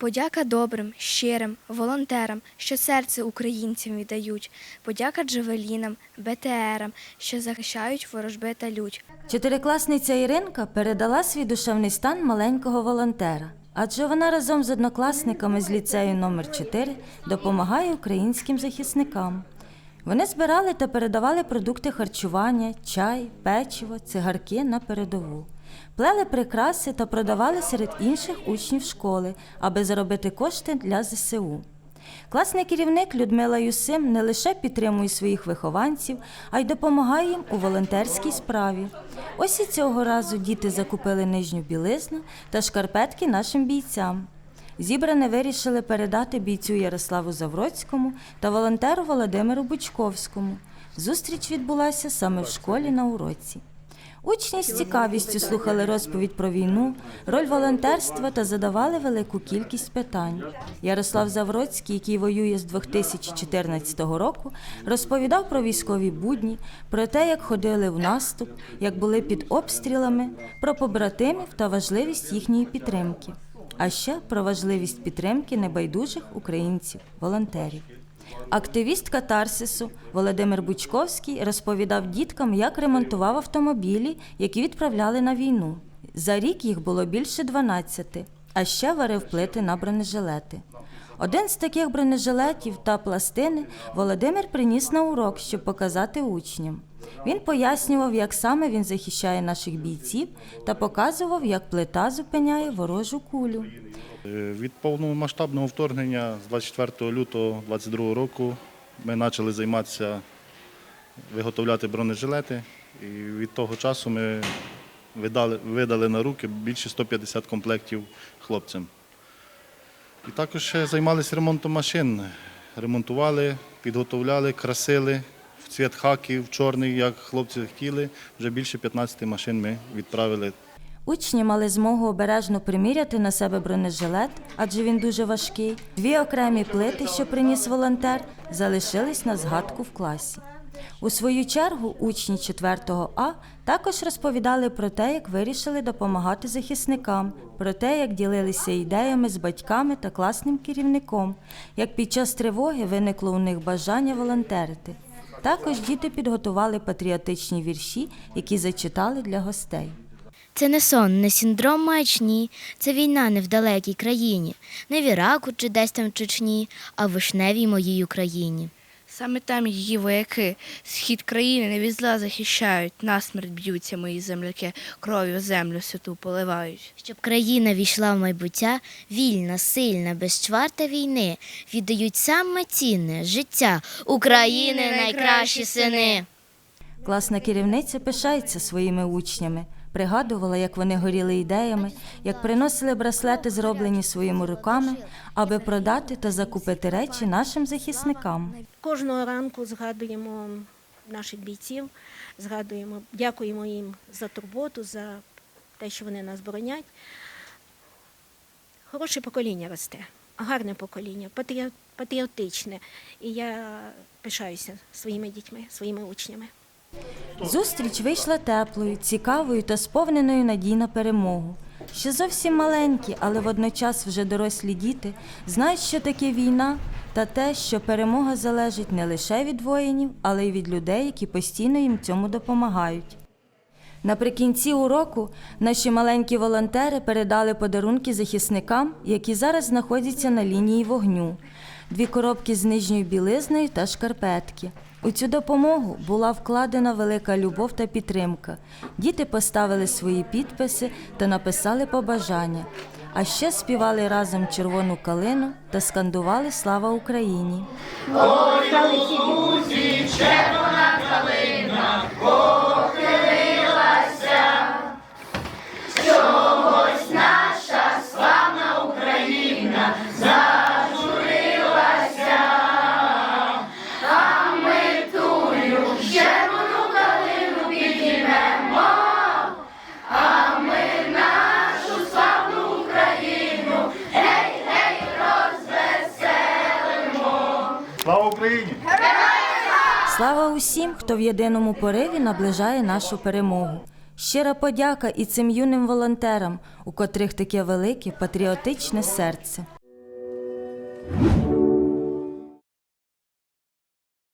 Подяка добрим, щирим, волонтерам, що серце українцям віддають. Подяка джавелінам, БТРам, що захищають ворожби та лють. Чотирикласниця Іринка передала свій душевний стан маленького волонтера, адже вона разом з однокласниками з ліцею номер 4 допомагає українським захисникам. Вони збирали та передавали продукти харчування, чай, печиво, цигарки на передову. Плели прикраси та продавали серед інших учнів школи, аби заробити кошти для ЗСУ. Класний керівник Людмила Юсим не лише підтримує своїх вихованців, а й допомагає їм у волонтерській справі. Ось і цього разу діти закупили нижню білизну та шкарпетки нашим бійцям. Зібране вирішили передати бійцю Ярославу Завроцькому та волонтеру Володимиру Бучковському. Зустріч відбулася саме в школі на уроці. Учні з цікавістю слухали розповідь про війну, роль волонтерства та задавали велику кількість питань. Ярослав Завроцький, який воює з 2014 року, розповідав про військові будні, про те, як ходили в наступ, як були під обстрілами, про побратимів та важливість їхньої підтримки, а ще про важливість підтримки небайдужих українців, волонтерів. Активіст катарсису Володимир Бучковський розповідав діткам, як ремонтував автомобілі, які відправляли на війну. За рік їх було більше 12, а ще варив плити на бронежилети. Один з таких бронежилетів та пластини Володимир приніс на урок, щоб показати учням. Він пояснював, як саме він захищає наших бійців, та показував, як плита зупиняє ворожу кулю. Е, Від повномасштабного вторгнення з 24 лютого 2022 року ми почали займатися виготовляти бронежилети. І від того часу ми видали, видали на руки більше 150 комплектів хлопцям. І також займалися ремонтом машин. Ремонтували, підготовляли, красили в цвіт хаків, чорний, як хлопці хотіли. Вже більше 15 машин ми відправили Учні мали змогу обережно приміряти на себе бронежилет, адже він дуже важкий. Дві окремі плити, що приніс волонтер, залишились на згадку в класі. У свою чергу учні 4 А також розповідали про те, як вирішили допомагати захисникам, про те, як ділилися ідеями з батьками та класним керівником, як під час тривоги виникло у них бажання волонтерити. Також діти підготували патріотичні вірші, які зачитали для гостей. Це не сон, не синдром маячні, це війна не в далекій країні, не в Іраку чи десь там в Чечні, а в вишневій моїй Україні. Саме там її вояки, схід країни не від зла захищають, насмерть б'ються мої земляки, кров'ю землю святу поливають. Щоб країна війшла в майбуття, вільна, сильна, без чварта війни, віддають саме цінне життя України найкращі сини. Класна керівниця пишається своїми учнями, пригадувала, як вони горіли ідеями, як приносили браслети, зроблені своїми руками, аби продати та закупити речі нашим захисникам. Кожного ранку згадуємо наших бійців, згадуємо, дякуємо їм за турботу, за те, що вони нас боронять. Хороше покоління росте, гарне покоління, патріо- патріотичне. І я пишаюся своїми дітьми, своїми учнями. Зустріч вийшла теплою, цікавою та сповненою надій на перемогу. Ще зовсім маленькі, але водночас вже дорослі діти знають, що таке війна, та те, що перемога залежить не лише від воїнів, але й від людей, які постійно їм цьому допомагають. Наприкінці уроку наші маленькі волонтери передали подарунки захисникам, які зараз знаходяться на лінії вогню, дві коробки з нижньою білизною та шкарпетки. У цю допомогу була вкладена велика любов та підтримка. Діти поставили свої підписи та написали побажання. А ще співали разом червону калину та скандували Слава Україні! Слава Україні! Слава усім, хто в єдиному пориві наближає нашу перемогу. Щира подяка і цим юним волонтерам, у котрих таке велике патріотичне серце.